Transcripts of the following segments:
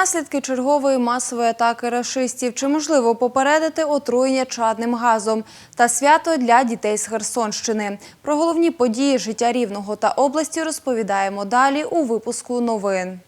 Наслідки чергової масової атаки рашистів. Чи можливо попередити отруєння чадним газом та свято для дітей з Херсонщини? Про головні події життя Рівного та області розповідаємо далі у випуску новин.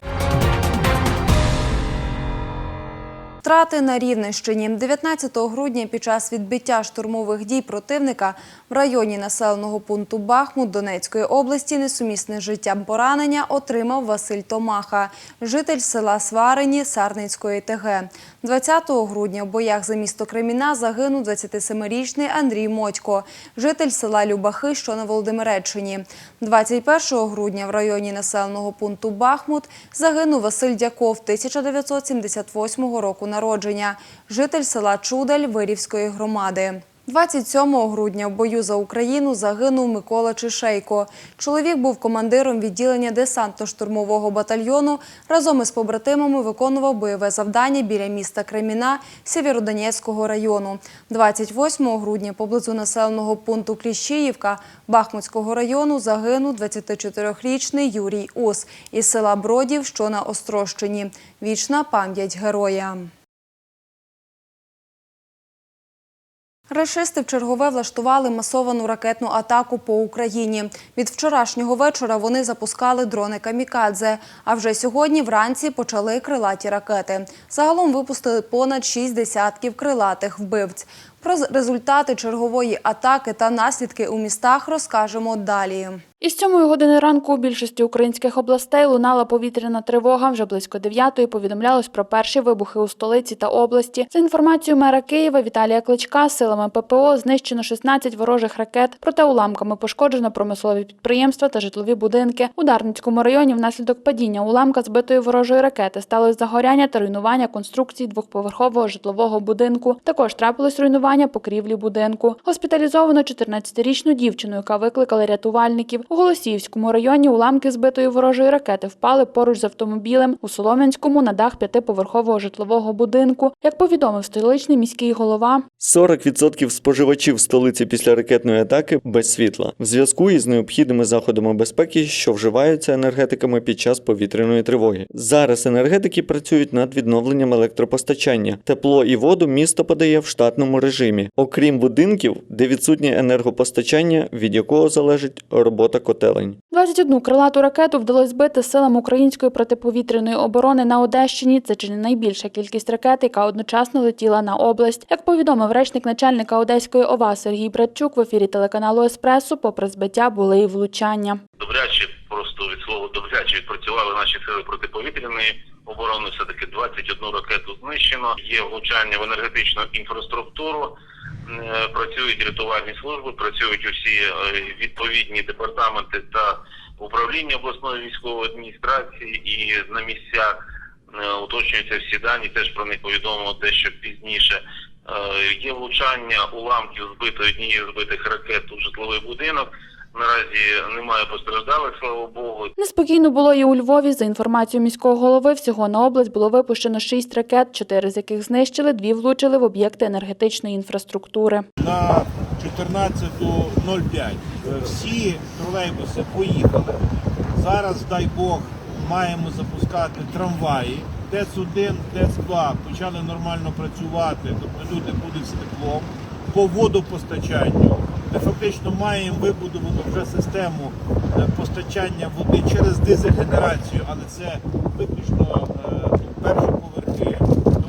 Втрати на Рівненщині 19 грудня під час відбиття штурмових дій противника в районі населеного пункту Бахмут Донецької області несумісне з життям поранення отримав Василь Томаха, житель села Сварині Сарницької ТГ. 20 грудня в боях за місто Креміна загинув 27-річний Андрій Мотько, житель села Любахи, що на Володимиреччині. 21 грудня в районі населеного пункту Бахмут загинув Василь Дяков 1978 року народження, житель села Чудель Вирівської громади. 27 грудня в бою за Україну загинув Микола Чишейко. Чоловік був командиром відділення десантно-штурмового батальйону. Разом із побратимами виконував бойове завдання біля міста Креміна Сєвєродонецького району. 28 грудня поблизу населеного пункту Кліщіївка Бахмутського району загинув 24-річний Юрій Ус із села Бродів, що на Острощині. Вічна пам'ять героя. Рашисти в чергове влаштували масовану ракетну атаку по Україні. Від вчорашнього вечора вони запускали дрони «Камікадзе», а вже сьогодні вранці почали крилаті ракети. Загалом випустили понад шість десятків крилатих вбивць. Про результати чергової атаки та наслідки у містах розкажемо далі. Із сьомої години ранку у більшості українських областей лунала повітряна тривога. Вже близько дев'ятої повідомлялось про перші вибухи у столиці та області. За інформацією мера Києва Віталія Кличка, силами ППО знищено 16 ворожих ракет, проте уламками пошкоджено промислові підприємства та житлові будинки. У Дарницькому районі внаслідок падіння уламка збитої ворожої ракети сталося загоряння та руйнування конструкції двохповерхового житлового будинку. Також трапилось руйнування покрівлі будинку. Госпіталізовано 14-річну дівчину, яка викликала рятувальників. У Голосіївському районі уламки збитої ворожої ракети впали поруч з автомобілем у Солом'янському на дах п'ятиповерхового житлового будинку. Як повідомив столичний міський голова, 40% споживачів столиці після ракетної атаки без світла в зв'язку із необхідними заходами безпеки, що вживаються енергетиками під час повітряної тривоги. Зараз енергетики працюють над відновленням електропостачання. Тепло і воду місто подає в штатному режимі, окрім будинків, де відсутнє енергопостачання, від якого залежить робота котелень. 21 крилату ракету вдалося збити силам української протиповітряної оборони на Одещині. Це чи не найбільша кількість ракет, яка одночасно летіла на область. Як повідомив речник начальника Одеської ОВА Сергій Братчук в ефірі телеканалу Еспресо, попри збиття були і влучання. добряче, просто від слова добряче відпрацювали наші сили протиповітряної оборони. Все таки 21 ракету знищено. Є влучання в енергетичну інфраструктуру. Е, Працюють рятувальні служби, працюють усі е, відповідні департаменти та управління обласної військової адміністрації і на місцях е, уточнюються всі дані. Теж про них повідомимо дещо пізніше. Є влучання уламків збитої однієї збитих ракет у житловий будинок. Наразі немає постраждалих, слава Богу. Неспокійно було і у Львові. За інформацією міського голови, всього на область було випущено шість ракет, чотири з яких знищили, дві влучили в об'єкти енергетичної інфраструктури. на 14.05. Всі тролейбуси поїхали. Зараз, дай Бог, маємо запускати трамваї. ТЕЦ-1, ТЕЦ-2 почали нормально працювати, тобто люди будуть з теплом. По водопостачанню ми фактично маємо вибудовану вже систему е, постачання води через дизель-генерацію, але це виключно е, перші поверхи.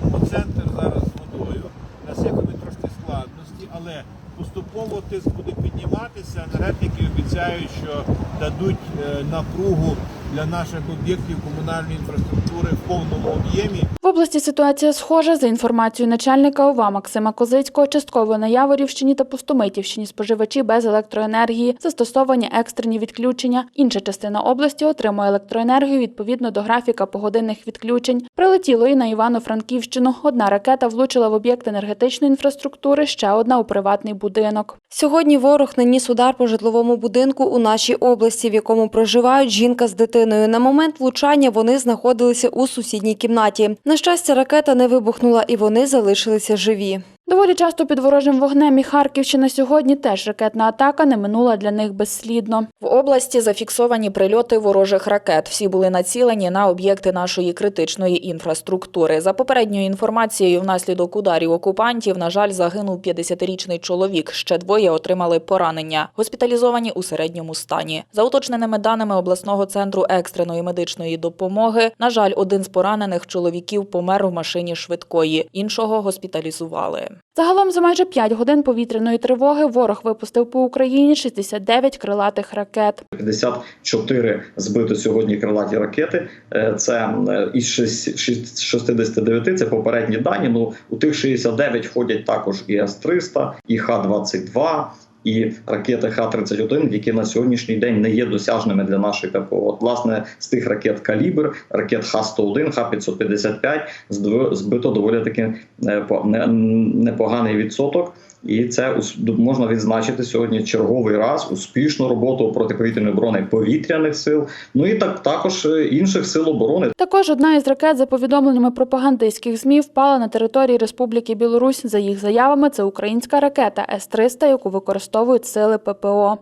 Тому центр зараз з водою. У нас трошки складності, але поступово тиск буде підніматися. Енергетики обіцяють, що дадуть е, напругу для наших об'єктів комунальної інфраструктури в повному об'ємі. Області ситуація схожа. За інформацією начальника ОВА Максима Козицького, частково на Яворівщині та Пустомитівщині споживачі без електроенергії, застосовані екстрені відключення. Інша частина області отримує електроенергію відповідно до графіка погодинних відключень. Прилетіло і на Івано-Франківщину. Одна ракета влучила в об'єкт енергетичної інфраструктури, ще одна у приватний будинок. Сьогодні ворог наніс удар по житловому будинку у нашій області, в якому проживають жінка з дитиною. На момент влучання вони знаходилися у сусідній кімнаті. На щастя, ракета не вибухнула і вони залишилися живі. Доволі часто під ворожим вогнем і Харківщина сьогодні теж ракетна атака не минула для них безслідно. В області зафіксовані прильоти ворожих ракет. Всі були націлені на об'єкти нашої критичної інфраструктури. За попередньою інформацією, внаслідок ударів окупантів, на жаль, загинув 50-річний чоловік. Ще двоє отримали поранення, госпіталізовані у середньому стані. За уточненими даними обласного центру екстреної медичної допомоги, на жаль, один з поранених чоловіків помер в машині швидкої, іншого госпіталізували. Загалом за майже 5 годин повітряної тривоги ворог випустив по Україні 69 крилатих ракет. 54 збито сьогодні крилаті ракети. Е, Це е, із шість- шість- 69 це попередні дані. Ну у тих 69 входять також і С-300, і Х-22, і ракети Х-31, які на сьогоднішній день не є досяжними для нашої ППО. От, власне, з тих ракет калібр, ракет Х-101, Х-555 здво- збито доволі таки е, не- непоганий відсоток. І це можна відзначити сьогодні черговий раз успішну роботу протиповітряної оборони повітряних сил, ну і так також е, інших сил оборони. Також одна із ракет, за повідомленнями пропагандистських ЗМІ, впала на території Республіки Білорусь. За їх заявами, це українська ракета С-300, яку використовують сили ППО.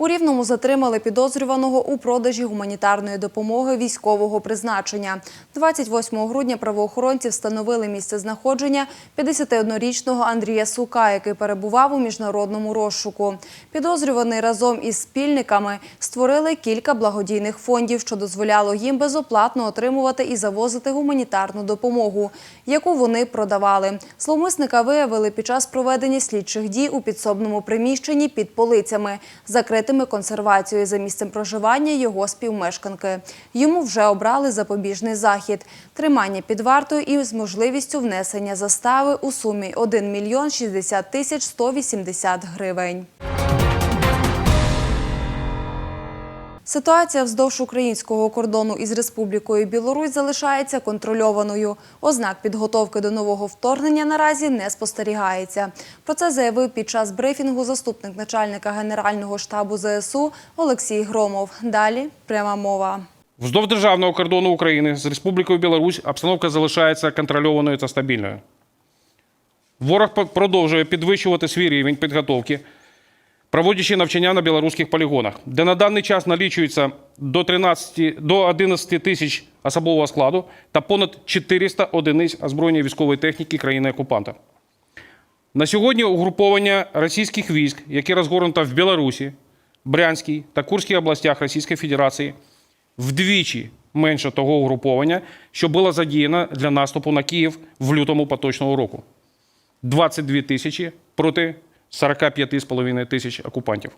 У Рівному затримали підозрюваного у продажі гуманітарної допомоги військового призначення. 28 грудня правоохоронці встановили місце знаходження 51-річного Андрія Сука, який перебував у міжнародному розшуку. Підозрюваний разом із спільниками створили кілька благодійних фондів, що дозволяло їм безоплатно отримувати і завозити гуманітарну допомогу, яку вони продавали. Зловмисника виявили під час проведення слідчих дій у підсобному приміщенні під полицями, закритими консервацією за місцем проживання його співмешканки. Йому вже обрали запобіжний захід – тримання під вартою і з можливістю внесення застави у сумі 1 мільйон 60 тисяч 180 гривень. Ситуація вздовж українського кордону із Республікою Білорусь залишається контрольованою. Ознак підготовки до нового вторгнення наразі не спостерігається. Про це заявив під час брифінгу заступник начальника Генерального штабу ЗСУ Олексій Громов. Далі пряма мова. Вздовж державного кордону України з Республікою Білорусь обстановка залишається контрольованою та стабільною. Ворог продовжує підвищувати свій рівень підготовки, проводячи навчання на білоруських полігонах, де на даний час налічується до, 13, до 11 тисяч особового складу та понад 400 одиниць озброєння військової техніки країни-окупанта. На сьогодні угруповання російських військ, які розгорнуто в Білорусі, Брянській та Курській областях Російської Федерації, вдвічі менше того угруповання, що було задіяно для наступу на Київ в лютому поточного року. 22 тисячі проти 45,5 тисяч окупантів.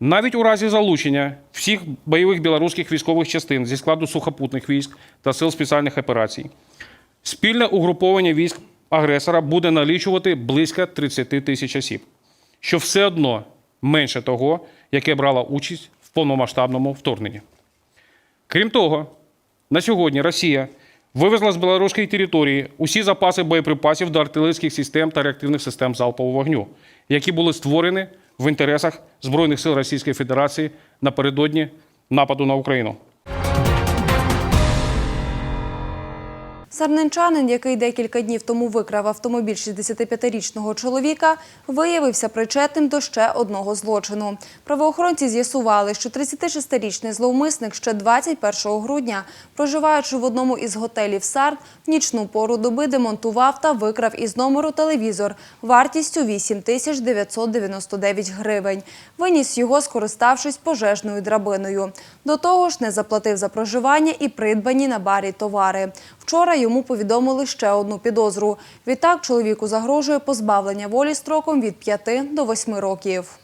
Навіть у разі залучення всіх бойових білоруських військових частин зі складу сухопутних військ та сил спеціальних операцій, спільне угруповання військ агресора буде налічувати близько 30 тисяч осіб, що все одно менше того, яке брало участь в повномасштабному вторгненні. Крім того, на сьогодні Росія вивезла з білоруської території усі запаси боєприпасів до артилерійських систем та реактивних систем залпового вогню, які були створені в інтересах Збройних сил Російської Федерації напередодні нападу на Україну. Сарненчанин, який декілька днів тому викрав автомобіль 65-річного чоловіка, виявився причетним до ще одного злочину. Правоохоронці з'ясували, що 36-річний зловмисник ще 21 грудня, проживаючи в одному із готелів Сарн, в нічну пору доби демонтував та викрав із номеру телевізор вартістю 8 тисяч 999 гривень. Виніс його, скориставшись пожежною драбиною. До того ж, не заплатив за проживання і придбані на барі товари. Вчора йому повідомили ще одну підозру. Відтак чоловіку загрожує позбавлення волі строком від 5 до 8 років.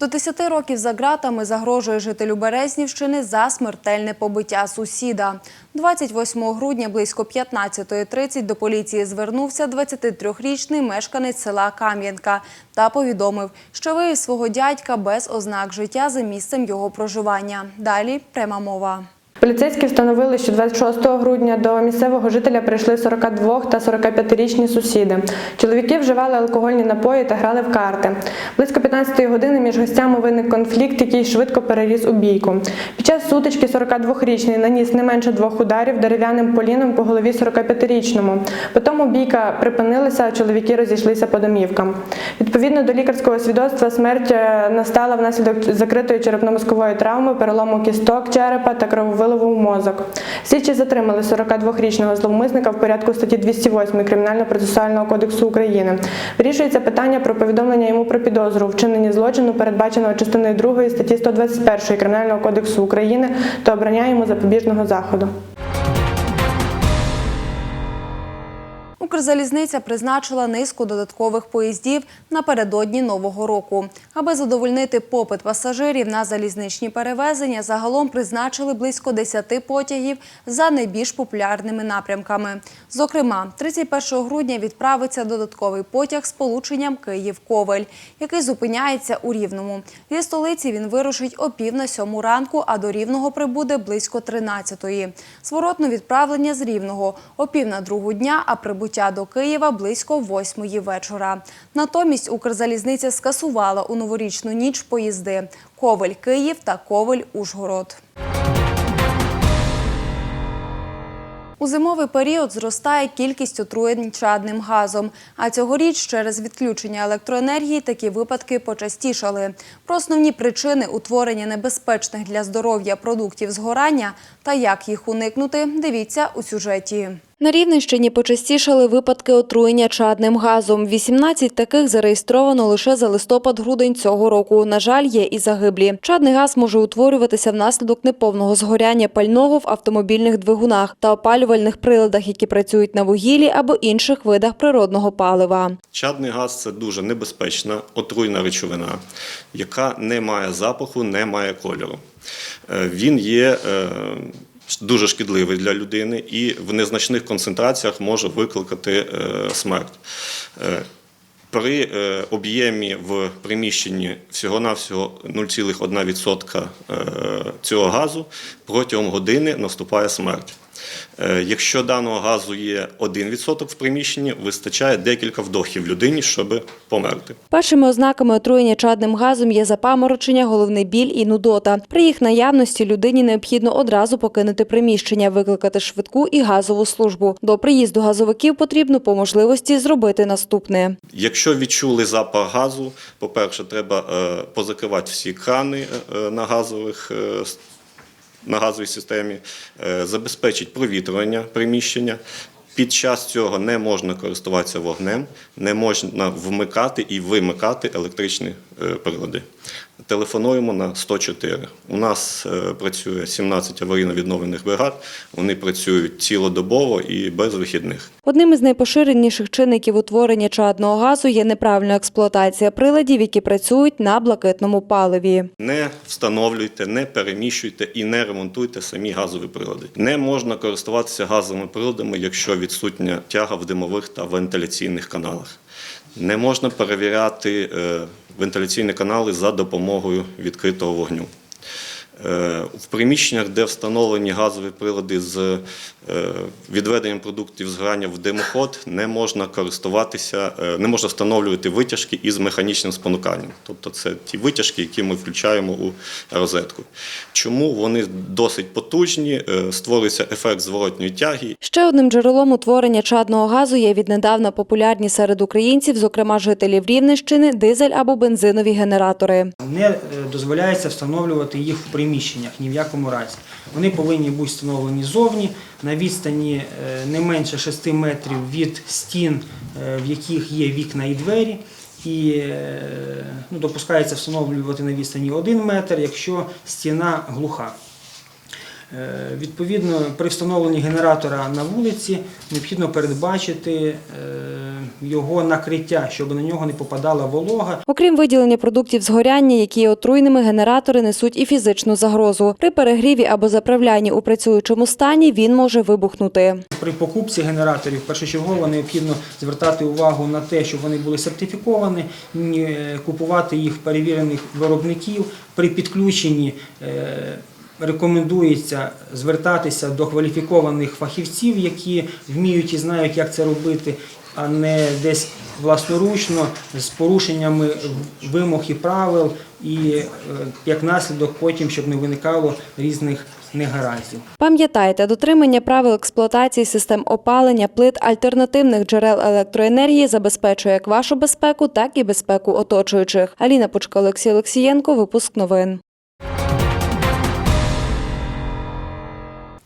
До 10 років за ґратами загрожує жителю Березнівщини за смертельне побиття сусіда. 28 грудня близько 15.30 до поліції звернувся 23-річний мешканець села Кам'янка та повідомив, що виявив свого дядька без ознак життя за місцем його проживання. Далі пряма мова. Поліцейські встановили, що 26 грудня до місцевого жителя прийшли 42 та 45-річні сусіди. Чоловіки вживали алкогольні напої та грали в карти. Близько 15-ї години між гостями виник конфлікт, який швидко переріс у бійку. Під час сутички 42-річний наніс не менше двох ударів дерев'яним поліном по голові 45-річному. Потім бійка припинилася, а чоловіки розійшлися по домівкам. Відповідно до лікарського свідоцтва, смерть е, настала внаслідок закритої черепно-мозкової травми, перелому кісток черепа та крововиливу в мозок. Слідчі затримали 42-річного зловмисника в порядку статті 208 Кримінально-процесуального кодексу України. Вирішується питання про повідомлення йому про підозру вчинення злочину, передбаченого частиною 2 статті 121 Кримінального кодексу України та обрання йому запобіжного заходу. Укрзалізниця призначила низку додаткових поїздів напередодні нового року. Аби задовольнити попит пасажирів на залізничні перевезення, загалом призначили близько 10 потягів за найбільш популярними напрямками. Зокрема, 31 грудня відправиться додатковий потяг з полученням Київ-Ковель, який зупиняється у Рівному. Зі столиці він вирушить о пів на сьому ранку, а до Рівного прибуде близько 13-ї. Зворотно відправлення з Рівного о пів на другу дня, а прибуття до Києва близько восьмої вечора. Натомість Укрзалізниця скасувала у новорічну ніч поїзди Ковель-Київ та Ковель-Ужгород. У зимовий період зростає кількість отруєнь чадним газом. А цьогоріч через відключення електроенергії такі випадки почастішали. Про основні причини утворення небезпечних для здоров'я продуктів згорання та як їх уникнути, дивіться у сюжеті. На Рівненщині почастішали випадки отруєння чадним газом. 18 таких зареєстровано лише за листопад-грудень цього року. На жаль, є і загиблі. Чадний газ може утворюватися внаслідок неповного згоряння пального в автомобільних двигунах та опалювальних приладах, які працюють на вугіллі або інших видах природного палива. Чадний газ це дуже небезпечна отруйна речовина, яка не має запаху, не має кольору. Е, Він є е, дуже шкідливий для людини і в незначних концентраціях може викликати е, смерть. Е, При е, об'ємі в приміщенні всього-навсього 0,1% е, цього газу протягом години наступає смерть. Е, Якщо даного газу є 1% в приміщенні, вистачає декілька вдохів людині, щоб померти. Першими ознаками отруєння чадним газом є запаморочення, головний біль і нудота. При їх наявності людині необхідно одразу покинути приміщення, викликати швидку і газову службу. До приїзду газовиків потрібно по можливості зробити наступне. Якщо відчули запах газу, по-перше, треба е, позакривати всі крани е, на газових. На газовій системі е, забезпечить провітрювання приміщення. Під час цього не можна користуватися вогнем, не можна вмикати і вимикати електричні е, прилади. Телефонуємо на 104. У нас е, працює 17 аварійно-відновлених бригад. Вони працюють цілодобово і без вихідних. Одним із найпоширеніших чинників утворення чадного газу є неправильна експлуатація приладів, які працюють на блакитному паливі. Не встановлюйте, не переміщуйте і не ремонтуйте самі газові прилади. Не можна користуватися газовими приладами, якщо відсутня тяга в димових та вентиляційних каналах. Не можна перевіряти е, вентиляційні канали за допомогою відкритого вогню. Е, В приміщеннях, де встановлені газові прилади з е, відведенням продуктів згорання в димоход, не можна користуватися, е, не можна встановлювати витяжки із механічним спонуканням. Тобто це ті витяжки, які ми включаємо у розетку. Чому вони досить потужні, створюється ефект зворотньої тяги, Ще одним джерелом утворення чадного газу є віднедавна популярні серед українців, зокрема жителів Рівненщини, дизель або бензинові генератори. Не дозволяється встановлювати їх в приміщеннях ні в якому разі. Вони повинні бути встановлені зовні на відстані е, не менше 6 метрів від стін, е, в яких є вікна і двері. І е, ну, допускається встановлювати на відстані 1 метр, якщо стіна глуха. Е, Відповідно, при встановленні генератора на вулиці необхідно передбачити е, його накриття, щоб на нього не попадала волога. Окрім виділення продуктів згоряння, які є отруйними, генератори несуть і фізичну загрозу. При перегріві або заправлянні у працюючому стані він може вибухнути. При покупці генераторів першочергово необхідно звертати увагу на те, щоб вони були сертифіковані, ні, е, купувати їх перевірених виробників. При підключенні рекомендується звертатися до кваліфікованих фахівців, які вміють і знають, як це робити, а не десь власноручно з порушеннями вимог і правил, і е, як наслідок потім, щоб не виникало різних негараздів. Пам'ятайте, дотримання правил експлуатації систем опалення, плит альтернативних джерел електроенергії забезпечує як вашу безпеку, так і безпеку оточуючих. Аліна Почка, Олексій Олексієнко, випуск новин.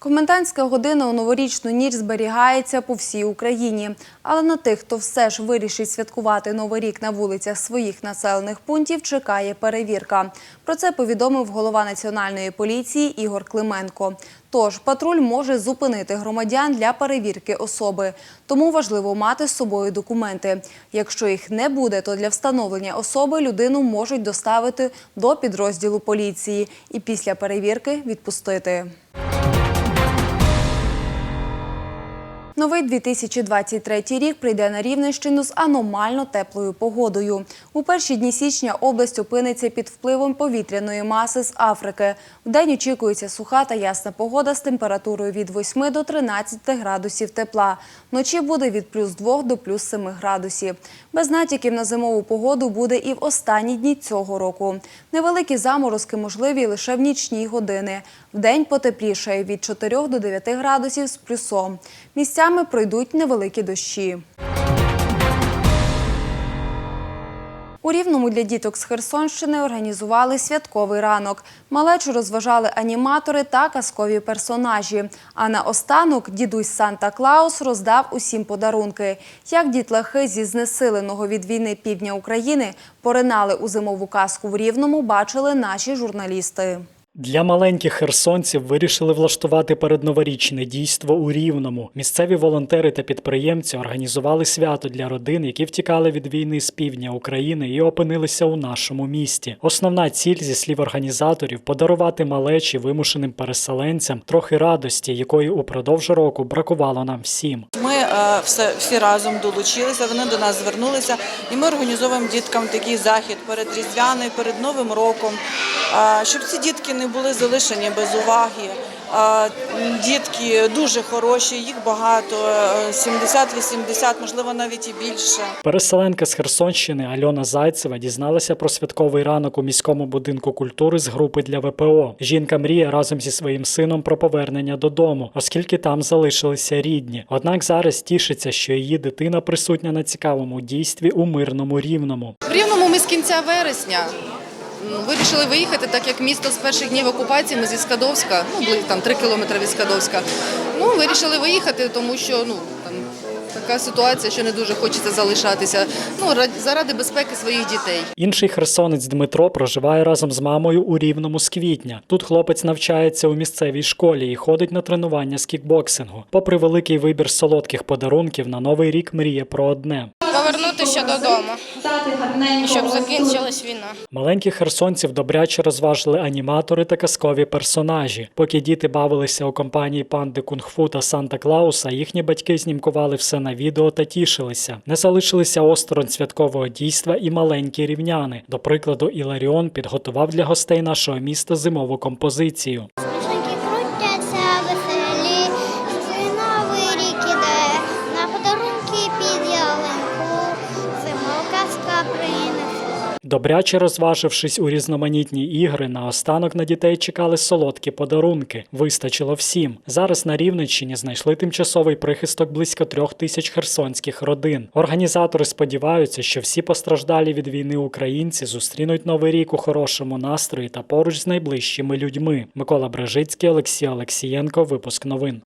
Комендантська година у новорічну ніч зберігається по всій Україні. Але на тих, хто все ж вирішить святкувати Новий рік на вулицях своїх населених пунктів, чекає перевірка. Про це повідомив голова Національної поліції Ігор Клименко. Тож патруль може зупинити громадян для перевірки особи. Тому важливо мати з собою документи. Якщо їх не буде, то для встановлення особи людину можуть доставити до підрозділу поліції і після перевірки відпустити. Новий 2023 рік прийде на Рівненщину з аномально теплою погодою. У перші дні січня область опиниться під впливом повітряної маси з Африки. Вдень очікується суха та ясна погода з температурою від 8 до 13 градусів тепла. Вночі буде від плюс 2 до плюс 7 градусів. Без натяків на зимову погоду буде і в останні дні цього року. Невеликі заморозки можливі лише в нічні години. Вдень потеплішає від 4 до 9 градусів з плюсом. Місцями пройдуть невеликі дощі. У Рівному для діток з Херсонщини організували святковий ранок. Малечу розважали аніматори та казкові персонажі. А наостанок дідусь Санта-Клаус роздав усім подарунки. Як дітлахи зі знесиленого від війни півдня України поринали у зимову казку в Рівному, бачили наші журналісти. Для маленьких херсонців вирішили влаштувати передноворічне дійство у Рівному. Місцеві волонтери та підприємці організували свято для родин, які втікали від війни з півдня України і опинилися у нашому місті. Основна ціль, зі слів організаторів, подарувати малечі вимушеним переселенцям трохи радості, якої упродовж року бракувало нам всім. Ми е, все, всі разом долучилися, вони до нас звернулися, і ми організовуємо діткам такий захід перед Різдвяною, перед Новим роком, е, щоб ці дітки не були залишені без уваги. Е, Дітки дуже хороші, їх багато, е, 70-80, можливо, навіть і більше. Переселенка з Херсонщини Альона Зайцева дізналася про святковий ранок у міському будинку культури з групи для ВПО. Жінка мріє разом зі своїм сином про повернення додому, оскільки там залишилися рідні. Однак зараз тішиться, що її дитина присутня на цікавому дійстві у мирному рівному. В Рівному ми з кінця вересня вирішили виїхати, так як місто з перших днів окупації ми зі Скадовська, ну бли- там три кілометри від Скадовська. Ну вирішили виїхати, тому що ну там така ситуація, що не дуже хочеться залишатися. Ну ра- заради безпеки своїх дітей. Інший херсонець Дмитро проживає разом з мамою у рівному з квітня. Тут хлопець навчається у місцевій школі і ходить на тренування з кікбоксингу. Попри великий вибір солодких подарунків, на новий рік мріє про одне. Повернутися додому, щоб закінчилась війна. Маленьких херсонців добряче розважили аніматори та казкові персонажі. Поки діти бавилися у компанії панди Кунг-фу та Санта Клауса, їхні батьки знімкували все на відео та тішилися. Не залишилися осторонь святкового дійства і маленькі рівняни. До прикладу, Іларіон підготував для гостей нашого міста зимову композицію. Добряче розважившись у різноманітні ігри, наостанок на дітей чекали солодкі подарунки. Вистачило всім. Зараз на Рівненщині знайшли тимчасовий прихисток близько трьох тисяч херсонських родин. Організатори сподіваються, що всі постраждалі від війни українці зустрінуть новий рік у хорошому настрої та поруч з найближчими людьми. Микола Брежицький, Олексій Олексієнко. Випуск новин.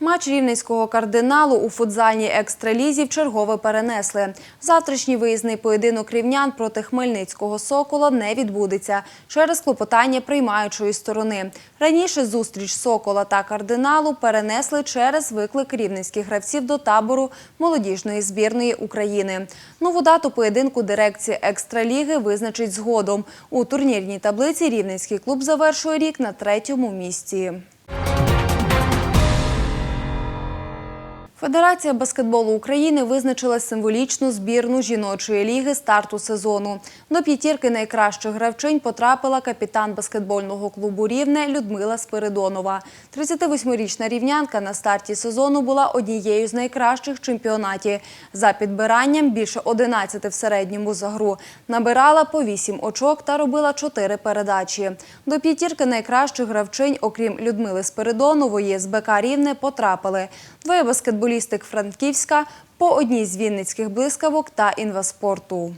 Матч рівненського кардиналу у футзальній екстралізі вчергове перенесли. Завтрашній виїзний поєдинок рівнян проти Хмельницького Сокола не відбудеться через клопотання приймаючої сторони. Раніше зустріч Сокола та кардиналу перенесли через виклик рівненських гравців до табору молодіжної збірної України. Нову дату поєдинку дирекція екстраліги визначить згодом. У турнірній таблиці рівненський клуб завершує рік на третьому місці. Федерація баскетболу України визначила символічну збірну жіночої ліги старту сезону. До п'ятірки найкращих гравчинь потрапила капітан баскетбольного клубу Рівне Людмила Спиридонова. 38-річна рівнянка на старті сезону була однією з найкращих в чемпіонаті. За підбиранням більше 11 в середньому за гру. Набирала по 8 очок та робила 4 передачі. До п'ятірки найкращих гравчинь, окрім Людмили Спиридонової, з БК Рівне потрапили двоє баскетболістик Франківська, по одній з вінницьких блискавок та інваспорту.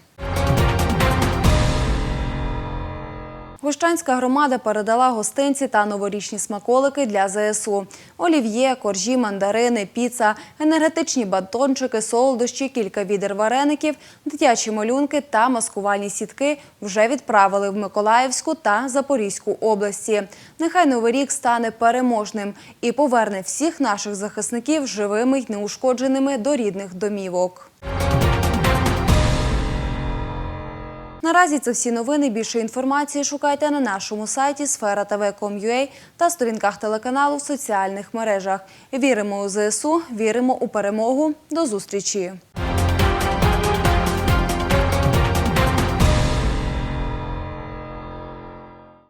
Гущанська громада передала гостинці та новорічні смаколики для ЗСУ. Олів'є, коржі, мандарини, піца, енергетичні батончики, солодощі, кілька відер вареників, дитячі малюнки та маскувальні сітки вже відправили в Миколаївську та Запорізьку області. Нехай новий рік стане переможним і поверне всіх наших захисників живими й неушкодженими до рідних домівок. Наразі це всі новини. Більше інформації шукайте на нашому сайті sfera.tv.com.ua та сторінках телеканалу в соціальних мережах. Віримо у ЗСУ, віримо у перемогу. До зустрічі!